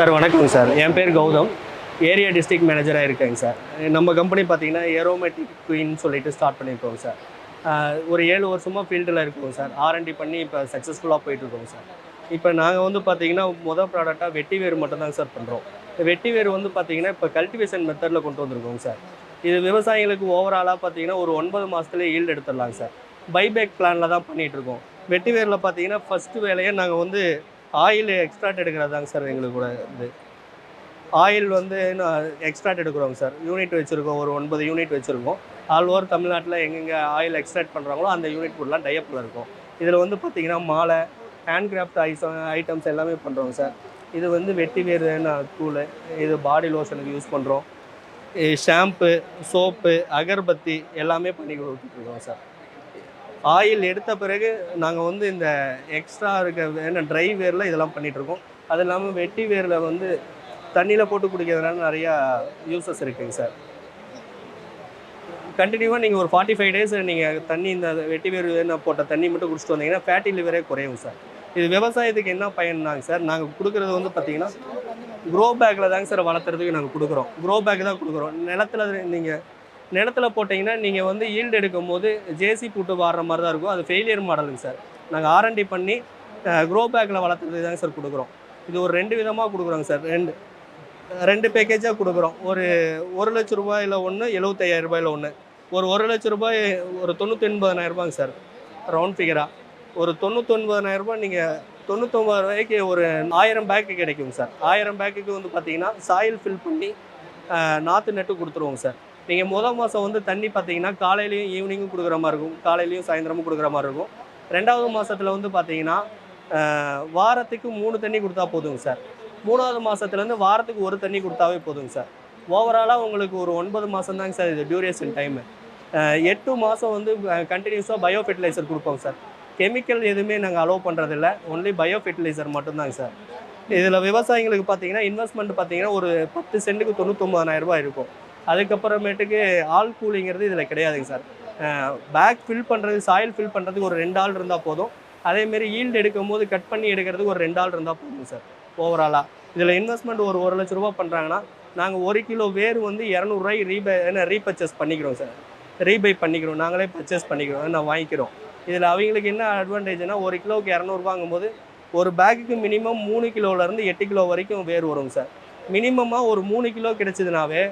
Sir வணக்கங்க sir. என் பேர் Gautham. Area district மேனேஜராக இருக்கேங்க சார். நம்ம கம்பெனி பார்த்தீங்கன்னா ஏரோமேட்டிக் குயின் சொல்லிட்டு ஸ்டார்ட் பண்ணியிருக்கோம் சார். ஒரு ஏழு வருஷமாக ஃபீல்டில் இருக்கோம் சார். ஆர்என்டி பண்ணி இப்போ சக்ஸஸ்ஃபுல்லாக போயிட்டுருக்கோம் சார். இப்போ நாங்கள் வந்து பார்த்தீங்கன்னா மொதல் ப்ராடக்டாக வெட்டி வேர் மட்டும்தாங்க சார் பண்ணுறோம் வெட்டி வேர் வந்து பார்த்தீங்கன்னா இப்போ கல்டிவேஷன் மெத்தடில் கொண்டு வந்திருக்கோம் சார். இது விவசாயிகளுக்கு ஓவராலாக பார்த்தீங்கன்னா ஒரு ஒன்பது மாதத்துலேயே ஈல்டு எடுத்துடலாங்க சார். பைபேக் பிளானில் தான் பண்ணிகிட்ருக்கோம் வெட்டி வேரில் பார்த்தீங்கன்னா ஃபஸ்ட்டு வேலையை நாங்கள் வந்து ஆயில் எக்ஸ்ட்ராக்ட் எடுக்கிறது தாங்க சார் எங்களுக்கு கூட இது. ஆயில் வந்து எக்ஸ்ட்ராக்ட் எடுக்கிறோங்க சார். யூனிட் வச்சுருக்கோம் ஒரு ஒன்பது யூனிட் வச்சுருக்கோம். ஆல் ஓவர் தமிழ்நாட்டில் எங்கெங்கே ஆயில் எக்ஸ்ட்ராக்ட் பண்ணுறாங்களோ அந்த யூனிட் ஃபுல்லாக டைப்பில் இருக்கும். இதில் வந்து பார்த்திங்கன்னா மாலை ஹேண்ட் கிராஃப்ட் ஐட்டம்ஸ் எல்லாமே பண்ணுறோங்க சார். இது வந்து வெட்டி வேறுனா தூள் இது பாடி லோஷனுக்கு யூஸ் பண்ணுறோம் ஷாம்பு சோப்பு அகர்பத்தி எல்லாமே பண்ணி கொடுத்துட்ருக்கோம் சார். ஆயில் எடுத்த பிறகு நாங்கள் வந்து இந்த எக்ஸ்ட்ரா இருக்க என்ன ட்ரை வேரில் இதெல்லாம் பண்ணிகிட்ருக்கோம் அது இல்லாமல் வெட்டி வேரில் வந்து தண்ணியில் போட்டு குடிக்கிறதுனால நிறையா யூசஸ் இருக்குங்க சார் கண்டினியூவாக நீங்கள் ஒரு ஃபார்ட்டி ஃபைவ் டேஸ் நீங்கள் தண்ணி இந்த வெட்டி வேர் போட்ட தண்ணி மட்டும் குடிச்சிட்டு வந்தீங்கன்னா ஃபேட்டி லிவரே குறையும் சார் இது விவசாயத்துக்கு என்ன பயன்னாங்க சார் நாங்கள் கொடுக்குறது வந்து பார்த்தீங்கன்னா க்ரோ பேக்கில் தாங்க சார் வளர்த்துறதுக்கு நாங்கள் கொடுக்குறோம். க்ரோ பேக் தான் கொடுக்குறோம். நிலத்துல நீங்கள் நிலத்துல போட்டிங்கன்னா நீங்கள் வந்து ஈல்டு எடுக்கும் போது ஜேசி போட்டு வாடுற மாதிரி தான் இருக்கும். அது ஃபெயிலியர் மாடலுங்க சார் நாங்கள் ஆர்என்டி பண்ணி க்ரோ பேக்கில் வளர்த்துறது தாங்க சார் கொடுக்குறோம். இது ஒரு ரெண்டு விதமாக கொடுக்குறோங்க சார் ரெண்டு ரெண்டு பேக்கேஜாக கொடுக்குறோம். ஒரு ஒரு லட்ச ரூபாயில் ஒன்று எழுபத்தையாயிரம் ரூபாயில் ஒன்று ஒரு ஒரு லட்ச ரூபாய் ஒரு தொண்ணூற்றி ஒன்பதாயிரம் சார் ரவுண்ட் ஃபிகராக ஒரு தொண்ணூத்தொன்பதாயிரம் ரூபாய் நீங்கள் தொண்ணூத்தொம்பது ரூபாய்க்கு ஒரு ஆயிரம் பேக்கு கிடைக்குங்க சார் ஆயிரம் பேக்குக்கு வந்து பார்த்தீங்கன்னா சாயில் ஃபில் பண்ணி நாற்று நட்டு கொடுத்துருவோங்க சார் நீங்கள் முதல் மாதம் வந்து தண்ணி பார்த்தீங்கன்னா காலையிலையும் ஈவினிங்கும் கொடுக்குற மாதிரி இருக்கும். காலையிலையும் சாயந்தரமும் கொடுக்குற மாதிரி இருக்கும். ரெண்டாவது மாதத்தில் வந்து பார்த்தீங்கன்னா வாரத்துக்கு மூணு தண்ணி கொடுத்தா போதுங்க சார். மூணாவது மாதத்துலேருந்து வாரத்துக்கு ஒரு தண்ணி கொடுத்தாவே போதுங்க சார். ஓவராலாக உங்களுக்கு ஒரு ஒன்பது மாதம் தாங்க சார் இது டியூரேஷன் டைமு எட்டு மாதம் வந்து கண்டினியூஸாக பயோ ஃபெர்டிலைசர் கொடுப்போம் சார். கெமிக்கல் எதுவுமே நாங்கள் அலோவ் பண்ணுறதில்ல ஒன்லி பயோ ஃபெர்டிலைசர் மட்டும்தாங்க சார். இதில் விவசாயிங்களுக்கு பார்த்தீங்கன்னா இன்வெஸ்ட்மெண்ட் பார்த்தீங்கன்னா ஒரு பத்து சென்ட்டுக்கு தொண்ணூத்தொம்பதாயிரம் ரூபாய் இருக்கும். அதுக்கப்புறமேட்டுக்கு ஆள் கூலிங்கிறது இதில் கிடையாதுங்க சார். பேக் ஃபில் பண்ணுறது சாயில் ஃபில் பண்ணுறதுக்கு ஒரு ரெண்டு ஆள் இருந்தால் போதும். அதேமாரி ஈல்டு எடுக்கும் போது கட் பண்ணி எடுக்கிறதுக்கு ஒரு ரெண்டு ஆள் இருந்தால் போதும் சார் ஓவராலாக இதில் இன்வெஸ்ட்மெண்ட் ஒரு ஒரு லட்ச ரூபா பண்ணுறாங்கன்னா நாங்கள் ஒரு கிலோ வேர் வந்து இரநூறுவாய்க்கு ரீபை என்ன ரீபர்ச்சேஸ் பண்ணிக்கிறோம் சார். ரீபை பண்ணிக்கிறோம். நாங்களே பர்ச்சேஸ் பண்ணிக்கிறோம். நான் வாங்கிக்கிறோம். இதில் அவங்களுக்கு என்ன அட்வான்டேஜ்னா ஒரு கிலோவுக்கு இரநூறுபாங்கும்போது ஒரு பேக்குக்கு மினிமம் மூணு கிலோலேருந்து எட்டு கிலோ வரைக்கும் வேர் வரும் சார். மினிமமாக ஒரு மூணு கிலோ கிடைச்சதுனாவே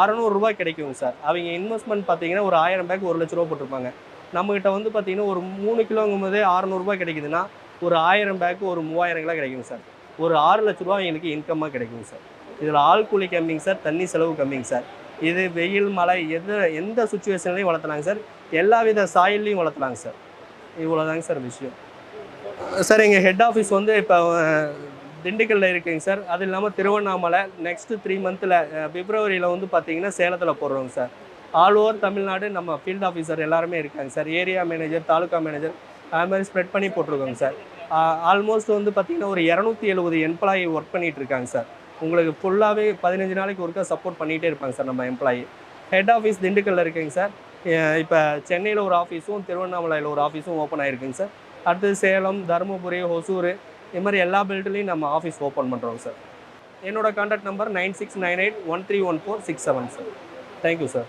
அறநூறுரூவா கிடைக்குங்க சார். அவங்க இன்வெஸ்ட்மெண்ட் பார்த்தீங்கன்னா ஒரு ஆயிரம் பேக் ஒரு லட்ச ரூபா போட்டிருப்பாங்க. நம்மகிட்ட வந்து பார்த்தீங்கன்னா ஒரு மூணு கிலோங்கும் போதே அறநூறுபா கிடைக்குதுன்னா ஒரு ஆயிரம் பேக்கு ஒரு மூவாயிரம் கிலோ கிடைக்குங்க சார். ஒரு ஆறு லட்ச ரூபா எங்களுக்கு இன்கம்மாக கிடைக்குங்க சார். இதில் ஆள் கூலி கம்மிங்க சார் தண்ணி செலவு கம்மிங்க சார். இது வெயில் மழை எது எந்த சுச்சுவேஷன்லையும் வளர்த்தலாங்க சார். எல்லா வித சாயில்லையும் வளர்த்தலாங்க சார். இவ்வளோதாங்க சார் விஷயம். சார் எங்கள் ஹெட் ஆஃபீஸ் வந்து இப்போ திண்டுக்கல்ல இருக்குங்க சார். அது இல்லாமல் திருவண்ணாமலை நெக்ஸ்ட்டு த்ரீ மந்த்தில் பிப்ரவரியில் வந்து பார்த்தீங்கன்னா சேலத்தில் போடுறோங்க சார். ஆல் ஓவர் தமிழ்நாடு நம்ம ஃபீல்ட் ஆஃபீஸர் எல்லாருமே இருக்காங்க sir. Area manager taluka manager அது மாதிரி ஸ்ப்ரெட் பண்ணி போட்டிருக்கோங்க சார். ஆல்மோஸ்ட் வந்து பார்த்தீங்கன்னா ஒரு இரநூத்தி எழுபது எம்ப்ளாயி ஒர்க் பண்ணிகிட்டு இருக்காங்க சார். உங்களுக்கு ஃபுல்லாகவே பதினஞ்சு நாளைக்கு ஒருக்கா சப்போர்ட் பண்ணிகிட்டே இருப்பாங்க சார் நம்ம எம்ப்ளாயி ஹெட் ஆஃபீஸ் திண்டுக்கல்ல இருக்குங்க சார். இப்போ சென்னையில் ஒரு ஆஃபீஸும் திருவண்ணாமலையில் ஒரு ஆஃபீஸும் ஓப்பன் ஆகிருக்குங்க சார். அடுத்தது சேலம் தருமபுரி ஒசூர் இது மாதிரி எல்லா பில்ட்லேயும் நம்ம ஆஃபீஸ் ஓப்பன் பண்ணுறோம் சார் என்னோட contact number nine six nine eight one three one four six seven sir thank you sir